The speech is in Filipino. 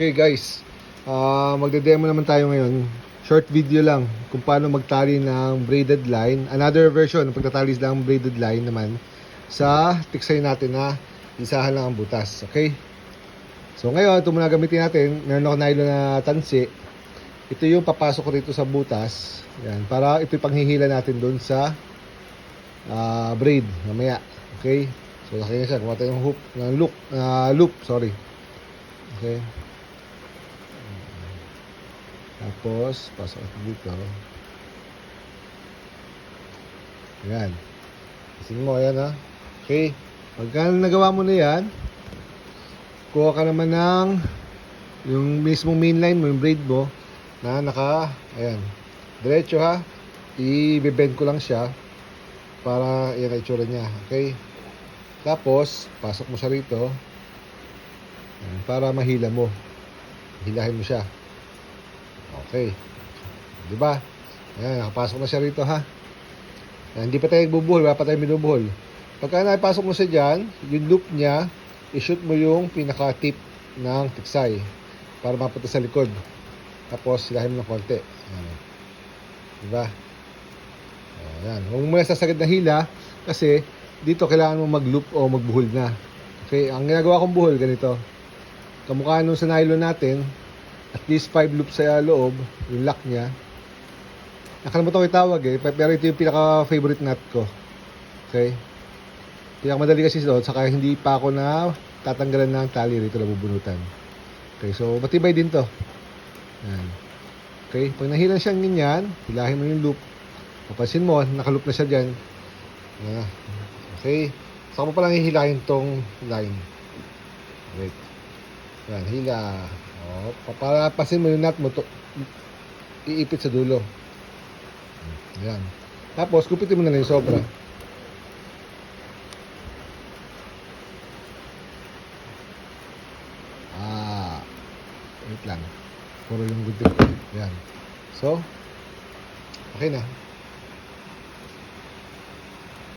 Okay guys, ah magde-demo naman tayo ngayon. Short video lang kung paano magtali ng braided line. Another version ng pagtatali ng braided line naman sa tiksay natin na isahan lang ang butas. Okay? So ngayon, ito muna gamitin natin. Meron ako nylon na tansi. Ito yung papasok ko rito sa butas. Yan, para ito yung panghihila natin doon sa ah, braid mamaya. Okay? So, laki siya. Kuha tayo ng hoop, ng loop, ah, loop, sorry. Okay? Tapos, pasok ito dito. Ayan. Ising mo, ayan ha. Okay. Pagka nagawa mo na yan, kuha ka naman ng yung mismong mainline mo, yung braid mo, na naka, ayan, diretso ha. I-bend ko lang siya para yan ang itsura niya. Okay. Tapos, pasok mo siya rito para mahila mo. Hilahin mo siya. Okay. Di ba? Ayan, nakapasok na siya rito ha. Ayan, hindi pa tayo nagbubuhol, wala pa tayo binubuhol. Pagka nakapasok mo siya dyan, yung loop niya, i-shoot mo yung pinaka-tip ng tiksay para mapunta sa likod. Tapos, hilahin mo ng konti. Ayan. Di ba? Ayan. Huwag mo na sasagad na hila kasi dito kailangan mo mag-loop o magbuhol na. Okay, ang ginagawa kong buhol ganito. Kamukha nung sa nylon natin, at least 5 loops sa loob, yung lock niya. Nakalimutan ko yung tawag eh, pe- pero ito yung pinaka-favorite knot ko. Okay? Pinakamadali kasi doon, saka hindi pa ako na tatanggalan ng tali rito na bubunutan. Okay, so matibay din to. Yan. Okay, pag nahilan siyang ganyan, hilahin mo yung loop. Papansin mo, nakaloop na siya dyan. Ah, okay. Saka mo palang hihilahin tong line. Wait. Yan, hila. O, papalapasin mo yung nut mo to, iipit sa dulo. Yan. Tapos, kupitin mo na lang yung sobra. Ah, wait lang. Puro yung gunting. Yan. So, okay na.